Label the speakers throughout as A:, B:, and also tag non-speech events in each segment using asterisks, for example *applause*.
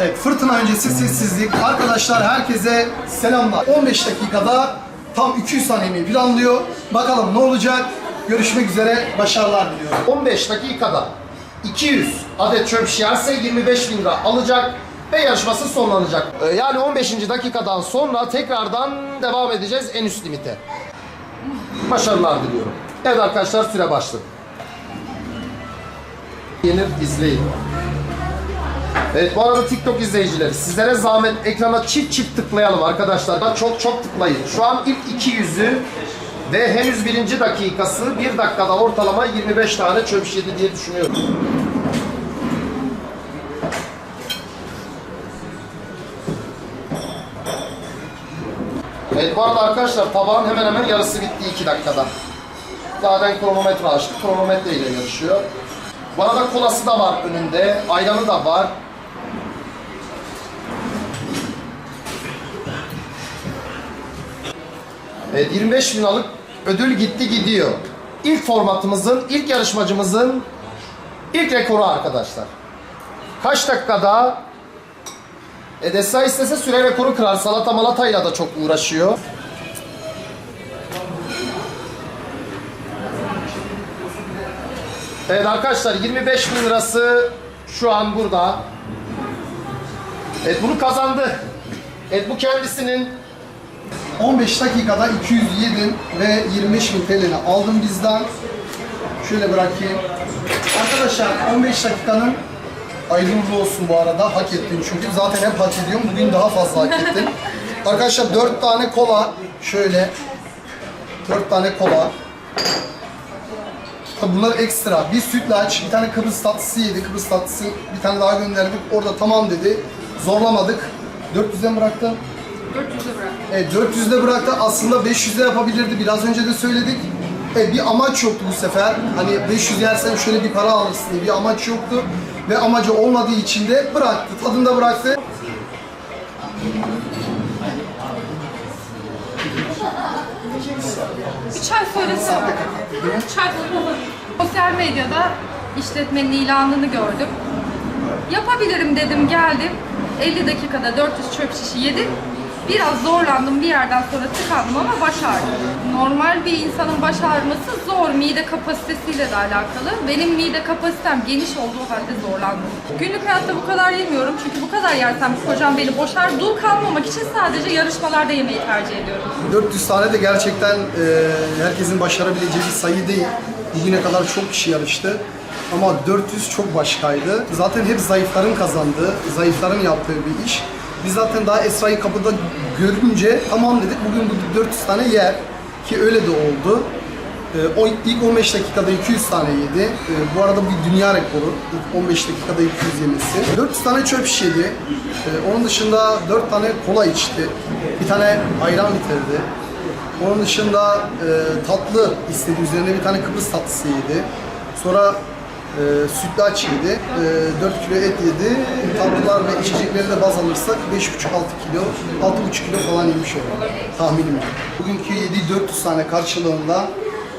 A: Evet, fırtına öncesi sessizlik. Arkadaşlar herkese selamlar. 15 dakikada tam 200 saniyeyi planlıyor. Bakalım ne olacak? Görüşmek üzere. Başarılar diliyorum. 15 dakikada 200 adet çöp şişerse 25 bin lira alacak ve yarışması sonlanacak. Ee, Yani 15. dakikadan sonra tekrardan devam edeceğiz en üst limite. Başarılar diliyorum. Evet arkadaşlar süre başladı. Yenir izleyin. Evet bu arada TikTok izleyicileri sizlere zahmet ekrana çift çift tıklayalım arkadaşlar. Çok çok tıklayın. Şu an ilk 200'ü ve henüz birinci dakikası bir dakikada ortalama 25 tane çöp yedi diye düşünüyorum. Evet bu arada arkadaşlar tabağın hemen hemen yarısı bitti 2 dakikada. Zaten kronometre açtı. Kronometre ile yarışıyor. Bu arada kolası da var önünde. Ayranı da var. Evet 25 bin alıp ödül gitti gidiyor. İlk formatımızın, ilk yarışmacımızın ilk rekoru arkadaşlar. Kaç dakikada Edessa istese süre rekoru kırar. Salata malatayla da çok uğraşıyor. Evet arkadaşlar 25 bin lirası şu an burada. Evet bunu kazandı. Evet bu kendisinin 15 dakikada 200 yedim ve 25 bin TL'ni aldım bizden. Şöyle bırakayım. Arkadaşlar 15 dakikanın ayrılığı olsun bu arada. Hak ettin çünkü zaten hep hak ediyorum. Bugün daha fazla hak ettim. *laughs* Arkadaşlar 4 tane kola. Şöyle. 4 tane kola. Bunlar ekstra. Bir sütlaç, bir tane Kıbrıs tatlısı yedi. Kıbrıs tatlısı bir tane daha gönderdik. Orada tamam dedi. Zorlamadık. 400'e mi bıraktı?
B: 400'e bırak.
A: Evet 400'de bıraktı. Aslında 500'de yapabilirdi. Biraz önce de söyledik. Evet, bir amaç yoktu bu sefer. Hani 500 yersen şöyle bir para alırsın diye bir amaç yoktu. Ve amacı olmadığı için de bıraktı. Tadında bıraktı.
B: Bir çay söylesene. Çay Sosyal medyada işletmenin ilanını gördüm. Yapabilirim dedim geldim. 50 dakikada 400 çöp şişi yedim. Biraz zorlandım bir yerden sonra tıkandım ama başardım. Normal bir insanın başarması zor. Mide kapasitesiyle de alakalı. Benim mide kapasitem geniş olduğu halde zorlandım. Günlük hayatta bu kadar yemiyorum. Çünkü bu kadar yersem kocam beni boşar. Dul kalmamak için sadece yarışmalarda yemeyi tercih ediyorum.
A: 400 tane de gerçekten e, herkesin başarabileceği bir sayı değil. Bugüne kadar çok kişi yarıştı. Ama 400 çok başkaydı. Zaten hep zayıfların kazandığı, zayıfların yaptığı bir iş. Biz zaten daha Esra'yı kapıda görünce tamam dedik bugün bu 400 tane yer. Ki öyle de oldu. E, o ilk 15 dakikada 200 tane yedi. E, bu arada bu dünya rekoru. İlk 15 dakikada 200 yemesi. 400 tane çöp şiş yedi. E, onun dışında 4 tane kola içti. Bir tane ayran bitirdi. Onun dışında e, tatlı istedi. Üzerine bir tane Kıbrıs tatlısı yedi. Sonra e, sütlaç yedi. E, 4 kilo et yedi. Tatlılar ve içecekleri de baz alırsak 5,5-6 kilo, 6,5 kilo falan yemiş olur. Tahminim. Bugünkü yediği 400 tane karşılığında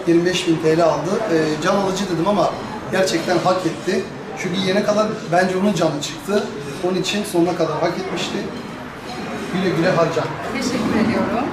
A: 25 bin TL aldı. E, can alıcı dedim ama gerçekten hak etti. Çünkü yene kadar bence onun canı çıktı. Onun için sonuna kadar hak etmişti. Güle güle harca.
B: Teşekkür ediyorum.